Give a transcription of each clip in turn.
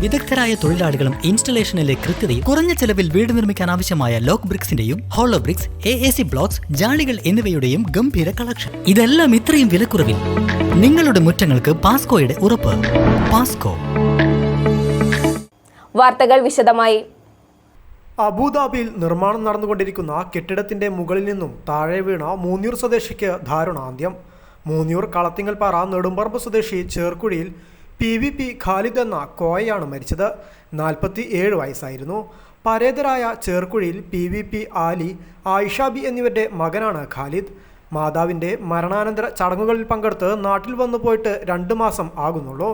വിദഗ്ധരായ തൊഴിലാളികളും ഇൻസ്റ്റലേഷനിലെ കൃത്യതയും കുറഞ്ഞ ചെലവിൽ വീട് നിർമ്മിക്കാൻ ആവശ്യമായ lock ബ്രിക്സിന്റെയും hollow bricks A A C blocks ജാളികൾ എന്നിവയുടെയും ഗംഭീര കളക്ഷൻ ഇതെല്ലാം ഇത്രയും വിലക്കുറവിൽ നിങ്ങളുടെ മുറ്റങ്ങൾക്ക് പാസ്കോയുടെ ഉറപ്പ്. പാസ്കോ വാർത്തകൾ വിശദമായി. അബുദാബിയിൽ നിർമ്മാണം നടന്നുകൊണ്ടിരിക്കുന്ന കെട്ടിടത്തിന്റെ മുകളിൽ നിന്നും താഴെ വീണ മൂന്നിയൂർ സ്വദേശിക്ക് ദാരുണാന്ത്യം. മൂന്നിയൂർ കളത്തിങ്ങൽപ്പാറ നെടുമ്പറമ്പ് സ്വദേശി Cherkuzhiyil P V P Khalid എന്ന കോയയാണ് മരിച്ചത്. നാൽപ്പത്തി ഏഴ് വയസ്സായിരുന്നു. പരേതരായ Cherkuzhiyil P V P Ali Ayishabi എന്നിവരുടെ മകനാണ് ഖാലിദ്. മാതാവിന്റെ മരണാനന്തര ചടങ്ങുകളിൽ പങ്കെടുത്ത് നാട്ടിൽ വന്നു പോയിട്ട് രണ്ട് മാസം ആകുന്നുള്ളൂ.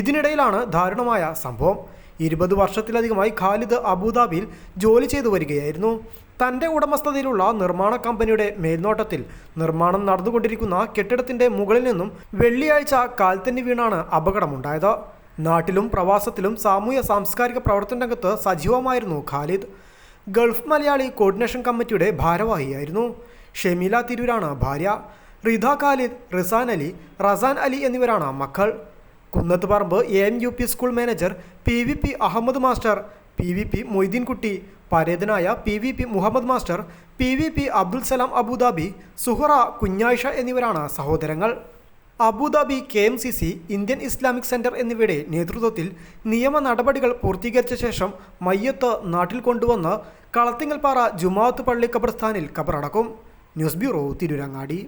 ഇതിനിടയിലാണ് ദാരുണമായ സംഭവം. ഇരുപത് വർഷത്തിലധികമായി ഖാലിദ് അബുദാബിയിൽ ജോലി ചെയ്തു വരികയായിരുന്നു. തന്റെ ഉടമസ്ഥതയിലുള്ള നിർമ്മാണ കമ്പനിയുടെ മേൽനോട്ടത്തിൽ നിർമ്മാണം നടന്നുകൊണ്ടിരിക്കുന്ന കെട്ടിടത്തിന്റെ മുകളിൽ നിന്നും വെള്ളിയാഴ്ച കാൽത്തന്നി വീണാണ് അപകടമുണ്ടായത്. നാട്ടിലും പ്രവാസത്തിലും സാമൂഹ്യ സാംസ്കാരിക പ്രവർത്തന രംഗത്ത് സജീവമായിരുന്നു ഖാലിദ്. ഗൾഫ് മലയാളി കോർഡിനേഷൻ കമ്മിറ്റിയുടെ ഭാരവാഹിയായിരുന്നു. ഷെമീല തിരൂരാണ് ഭാര്യ. റിധ ഖാലിദ് റിസാൻ അലി റസാൻ അലി എന്നിവരാണ് മക്കൾ. Kunnath Paramba A M U P school manager P V P Ahammed master P V P Moideenkutty പരേതനായ P V P Muhammed master P V P Abdul Salam Abu Dhabi Suhara Kunhayisha എന്നിവരാണ് സഹോദരങ്ങൾ. Abu Dhabi K M C C Indian Islamic centre എന്നിവയുടെ നേതൃത്വത്തിൽ നിയമ നടപടികൾ പൂർത്തീകരിച്ച ശേഷം മയ്യത്ത് നാട്ടിൽ കൊണ്ടുവന്ന് കളത്തിങ്ങൽപ്പാറ ജുമാഅത്ത് പള്ളി ഖബർസ്ഥാനിൽ ഖബറടക്കും. News bureau Tirurangadi.